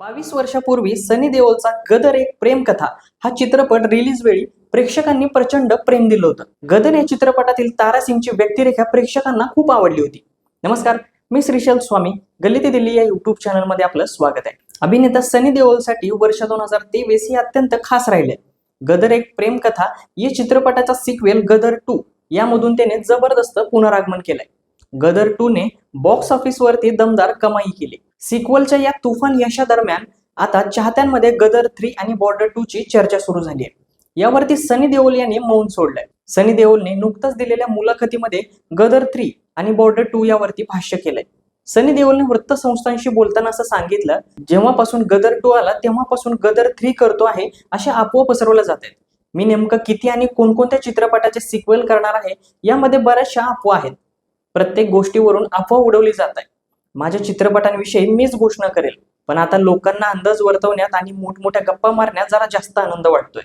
बावीस वर्षापूर्वी सनी देओलचा गदर एक प्रेमकथा हा चित्रपट रिलीज वेळी प्रेक्षकांनी प्रचंड प्रेम दिलं होतं. गदर या चित्रपटातील तारा सिंगची व्यक्तिरेखा प्रेक्षकांना खूप आवडली होती. नमस्कार मी श्रीशल स्वामी गल्ली ते दिल्ली या युट्यूब चॅनलमध्ये आपलं स्वागत आहे. अभिनेता सनी देओलसाठी वर्ष दोन हजार तेवीस हे अत्यंत खास राहिले. गदर एक प्रेमकथा या चित्रपटाचा सिक्वेल गदर टू यामधून त्याने जबरदस्त पुनरागमन केलंय. गदर टू ने बॉक्स ऑफिसवरती दमदार कमाई केली. सिक्वलच्या या तुफान यशादरम्यान आता चाहत्यांमध्ये गदर थ्री आणि बॉर्डर टू ची चर्चा सुरू झाली आहे यावरती सनी देओल यांनी मौन सोडलंय. सनी देओलने नुकताच दिलेल्या मुलाखतीमध्ये गदर थ्री आणि बॉर्डर टू यावरती भाष्य केलंय. सनी देओलने वृत्तसंस्थांशी बोलताना असं सांगितलं जेव्हापासून गदर टू आला तेव्हापासून गदर थ्री करतो आहे अशा अफवा पसरवल्या जात आहेत मी नेमकं किती आणि कोणकोणत्या चित्रपटाचे सिक्वेल करणार आहे यामध्ये बऱ्याचशा अफवा आहेत. प्रत्येक गोष्टीवरून अफवा उडवली जात आहे. माझ्या चित्रपटांविषयी मीच घोषणा करेल. पण आता लोकांना अंदाज वर्तवण्यात आणि मोठमोठ्या गप्पा मारण्यात जरा जास्त आनंद वाटतोय.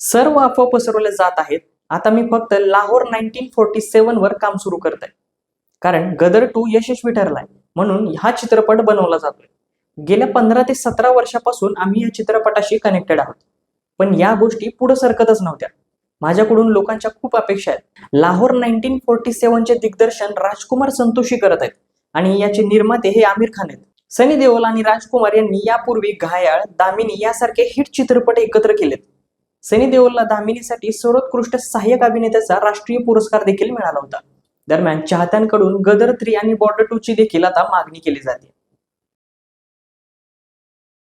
सर्व अफवा पसरवल्या जात आहेत. आता मी फक्त लाहोर नाईन्टीन फोर्टी सेवन वर काम सुरू करत आहे कारण गदर टू यशस्वी ठरलाय. म्हणून हा चित्रपट बनवला जातोय. गेल्या पंधरा ते सतरा वर्षापासून आम्ही या चित्रपटाशी कनेक्टेड आहोत. पण या गोष्टी पुढे सरकतच नव्हत्या. माझ्याकडून लोकांच्या खूप अपेक्षा आहेत. लाहोर नाईन्टीन फोर्टी सेवनचे दिग्दर्शन राजकुमार संतोषी करत आहेत. आणि याचे निर्माते हे आमिर खान आहेत. सनी देओल आणि राजकुमार यांनी यापूर्वी घायाळ दामिनी यासारखे हिट चित्रपट एकत्र केलेत. सनी देओलला दामिनीसाठी सर्वोत्कृष्ट सहाय्यक अभिनेत्याचा राष्ट्रीय पुरस्कार देखील मिळाला होता. दरम्यान चाहत्यांकडून गदर थ्री आणि बॉर्डर टू ची देखील आता मागणी केली जाते.